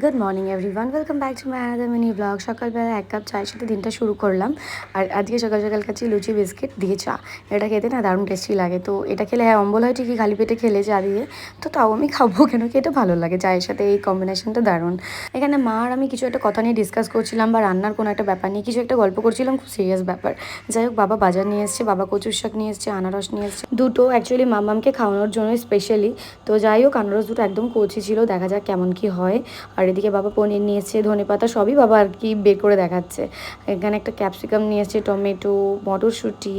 Good morning everyone welcome back to my another mini blog সকালবেলা এক cup চায়ের সাথে দিনটা শুরু করলাম। আর আজকে সকাল সকাল খাচ্ছি লুচি, বিস্কিট দিয়ে চা। এটা খেতে না দারুণ টেস্টি লাগে। তো এটা খেলে হ্যাঁ অম্বল হয় ঠিকই, খালি পেটে খেলে চা দিয়ে। তো তাও আমি খাব কেন? কি এটা ভালো লাগে। চায়ের সাথে এই কম্বিনেশনটা দারুণ। এখানে মা আর আমি কিছু একটা কথা নিয়ে ডিসকাস করছিলাম বা রান্নার কোনো একটা ব্যাপার নিয়ে কিছু একটা গল্প করছিলাম, খুব সিরিয়াস ব্যাপার। যাই হোক, বাবা বাজার নিয়ে এসছে, বাবা কচুর শাক নিয়ে এসছে, আনারস নিয়ে এসছে। দুটো অ্যাকচুয়ালি মামামকে খাওয়ানোর জন্য স্পেশালি তো যাই হোক, আনারস দুটো একদম কচি ছিল, দেখা যাক কেমন কি হয়। আর এদিকে বাবা পনির নিয়ে এসছে ধনে পাতা সবই বাবা আর কি বের করে দেখাচ্ছে। এখানে একটা ক্যাপসিকাম নিয়ে এসছে টমেটো, মটরশুঁটি,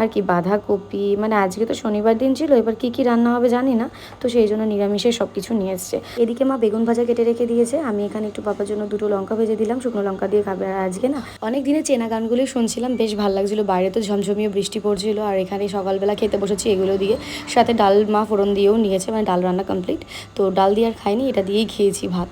আর কি বাঁধাকপি। মানে আজকে তো শনিবার দিন ছিল, এবার কি কি রান্না হবে জানি না। তো সেই জন্য নিরামিষে সব কিছু নিয়ে এসছে। এদিকে মা বেগুন ভাজা কেটে রেখে দিয়েছে। আমি এখানে একটু বাবার জন্য দুটো লঙ্কা ভেজে দিলাম, শুকনো লঙ্কা দিয়ে খাবে আজকে না। অনেক দিনে চেনা গানগুলোই শুনছিলাম, বেশ ভালো লাগছিল। বাইরে তো ঝমঝমিয়ে বৃষ্টি পড়ছিল, আর এখানে সকালবেলা খেতে বসেছি এগুলো দিয়ে। সাথে ডাল মা ফোড়ন দিয়েও নিয়েছে মানে ডাল রান্না কমপ্লিট তো ডাল দিয়ে আর খাইনি, এটা দিয়েই খেয়েছি ভাত।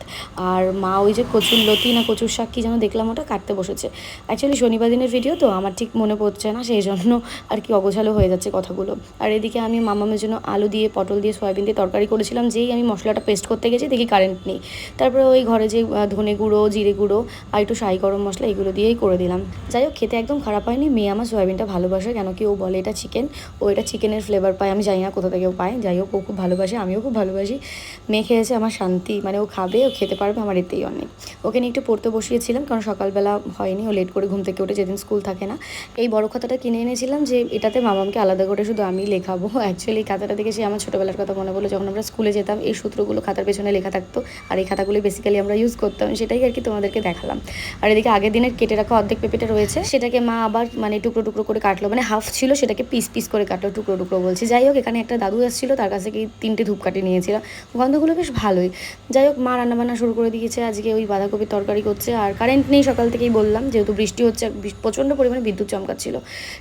আর মা ওই যে কচুর লতি না কচুর শাক কি যেন দেখলাম, ওটা কাটতে বসেছে। অ্যাকচুয়ালি শনিবার দিনের ভিডিও তো, আমার ঠিক মনে পড়ছে না, সেই জন্য আর কি অগোছালো হয়ে যাচ্ছে কথাগুলো। আর এদিকে আমি মামামের জন্য আলু দিয়ে, পটল দিয়ে, সয়াবিন দিয়ে তরকারি করেছিলাম, যেই আমি মশলাটা পেস্ট করতে গেছি, দেখি কারেন্ট নেই। তারপরে ওই ঘরে যে ধনে গুঁড়ো, জিরে গুঁড়ো আর একটু শাহি গরম মশলা এগুলো দিয়েই করে দিলাম। যাই হোক, খেতে একদম খারাপ হয়নি, মেয়ে আমার সয়াবিনটা ভালোবাসে, কেন কি ও বলে এটা চিকেন ও এটা চিকেনের ফ্লেভার পায়, আমি জানি না কোথা থেকে ও পায়, যাই হোক, ও খুব ভালোবাসে, আমিও খুব ভালোবাসি। মেয়ে খেয়েছে আমার শান্তি মানে ও খাবে, ও খেতে পারবে আমার এতেই অনেক। ওকে নিয়ে একটু পড়তে বসিয়েছিলাম কারণ সকালবেলা হয়নি, ও লেট করে ঘুম থেকে উঠে যেদিন স্কুল থাকে না। এই বড় খাতাটা কিনে এনেছিলাম যে এটাতে মা মামামকে আলাদা করে শুধু আমি লেখাবো। অ্যাকচুয়ালি এই খাতাটা দেখে সে আমার ছোটোবেলার কথা মনে পড়ল, যখন আমরা স্কুলে যেতাম, এই সূত্রগুলো খাতার পেছনে লেখা থাকতো আর এই খাতাগুলো বেসিক্যালি আমরা ইউজ করতাম, সেটাই আর কি তোমাদেরকে দেখালাম। আর এদিকে আগের দিনের কেটে রাখা অর্ধেক পেঁপেটা রয়েছে, সেটাকে মা আবার মানে টুকরো টুকরো করে কাটলো মানে হাফ ছিল, সেটাকে পিস পিস করে কাটলো, টুকরো টুকরো বলছি। যাই হোক, এখানে একটা দাদু এসেছিল, তার কাছ থেকে তিনটে ধূপকাঠি নিয়েছিলাম। গন্ধগুলো বেশ ভালোই। যাই হোক, মা রান্নাবান্না শুরু করে দিয়েছে। আজকে ওই বাঁধাকপির তরকারি করছে। আর কারেন্ট নেই, সকাল থেকেই বললাম, যেহেতু বৃষ্টি হচ্ছে প্রচণ্ড পরিমাণে বিদ্যুৎ চমকাচ্ছিল,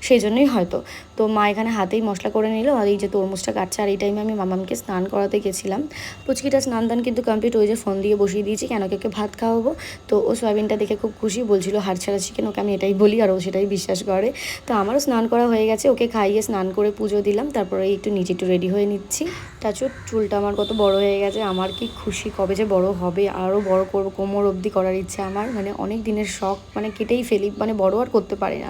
সেই জন্যই হয়তো। তো মা এখানে হাতেই মশলা করে নিল, আর এই যে তরমুজটা কাটছে, আর এই টাইমে আমি মামামকে স্নান করাতে গেছিলাম। পুচকিটা স্নান দান কিন্তু কমপ্লিট ওই যে ফোন দিয়ে বসিয়ে দিয়েছি, কেন কি ওকে ভাত খাওয়াবো? তো ও সয়াবিনটা দেখে খুব খুশি, বলছিল, হাড় ছাড়া চিকেন ওকে আমি এটাই বলি, আর ও সেটাই বিশ্বাস করে। তো আমারও স্নান করা হয়ে গেছে, ওকে খাইয়ে স্নান করে পুজো দিলাম, তারপরে একটু নিজে একটু রেডি হয়ে নিচ্ছি। তাছাড়া চুলটা আমার কত বড় হয়ে গেছে, আমার কি খুশি, কবে যে বড় হবে আরও বড় করব, কোমর অবধি করার ইচ্ছে আমার। মানে অনেক দিনের শখ মানে কেটেই ফেলি মানে বড় আর করতে পারি না।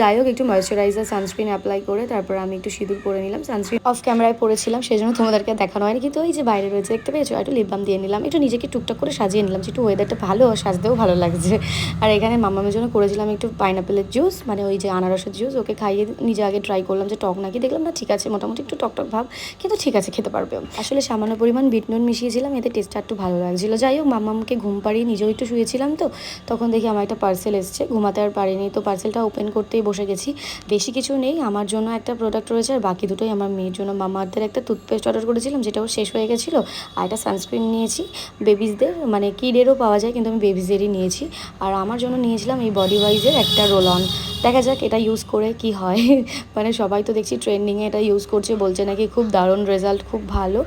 যাই হোক, একটু ময়শ্চারাইজার সানস্ক্রিন অ্যাপ্লাই করে তারপর আমি একটু সিঁদুর পরে নিলাম। সানস্ক্রিন অফ ক্যামেরায় পরেছিলাম সেই জন্য তোমাদেরকে দেখানো হয়নি। কিন্তু ওই যে বাইরে রয়েছে, দেখতে পেয়েছ? একটু লিপ বাম দিয়ে নিলাম, একটু নিজেকে টুকটাক করে সাজিয়ে নিলাম। যে একটু ওয়েদারটা ভালো, সাজতেও ভালো লাগছে। আর এখানে মামামের জন্য করেছিলাম একটু পাইনাপেলের জুস মানে ওই যে আনারসের জুস ওকে খাইয়ে নিজে আগে ট্রাই করলাম যে টক নাকি। দেখলাম না, ঠিক আছে, মোটামুটি একটু টক টক ভাব, কিন্তু ঠিক আছে, খেতে পারবে। আসলে সামান্য পরিমাণ বিট নুন মিশিয়েছিলাম, এতে টেস্টটা একটু ভালো লাগছিল। যাই মামামকে ঘুম পাড়িয়ে নিজেও একটু শুয়েছিলাম তো, তখন দেখি আমার একটা পার্সেল এসছে। ঘুমাতে আর পারিনি, তো পার্সেলটা ওপেন করতেই বসে গেছি। বেশি কিছু নেই, আমার জন্য একটা প্রোডাক্ট রয়েছে আর বাকি দুটোই আমার মেয়ের জন্য মামা আর্থের একটা টুথপেস্ট অর্ডার করেছিলাম, যেটাও শেষ হয়ে গেছিল। আর একটা সানস্ক্রিন নিয়েছি বেবিসদের মানে কিডেরও পাওয়া যায়, কিন্তু আমি বেবিসদেরই নিয়েছি। আর আমার জন্য নিয়েছিলাম এই বডি ওয়াইজের একটা রোল অন দেখা যাক এটা ইউজ করে কি হয়। মানে সবাই তো দেখছি ট্রেন্ডিংয়ে এটা ইউজ করছে, বলছে নাকি খুব দারুণ রেজাল্ট খুব ভালো।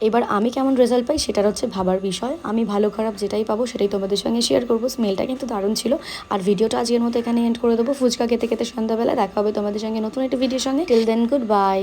এবার আমি কেমন রেজাল্ট পাই সেটার হচ্ছে ভাবার বিষয়। আমি ভালো খারাপ যেটাই পাবো সেটাই তোমাদের সঙ্গে শেয়ার করব। স্মেলটা কিন্তু দারুণ ছিল। আর ভিডিওটা আজকের মতো এখানে এন্ড করে দেবো। ফুচকা খেতে খেতে সন্ধ্যাবেলা দেখা হবে তোমাদের সঙ্গে নতুন একটা ভিডিওর সঙ্গে। Till then good bye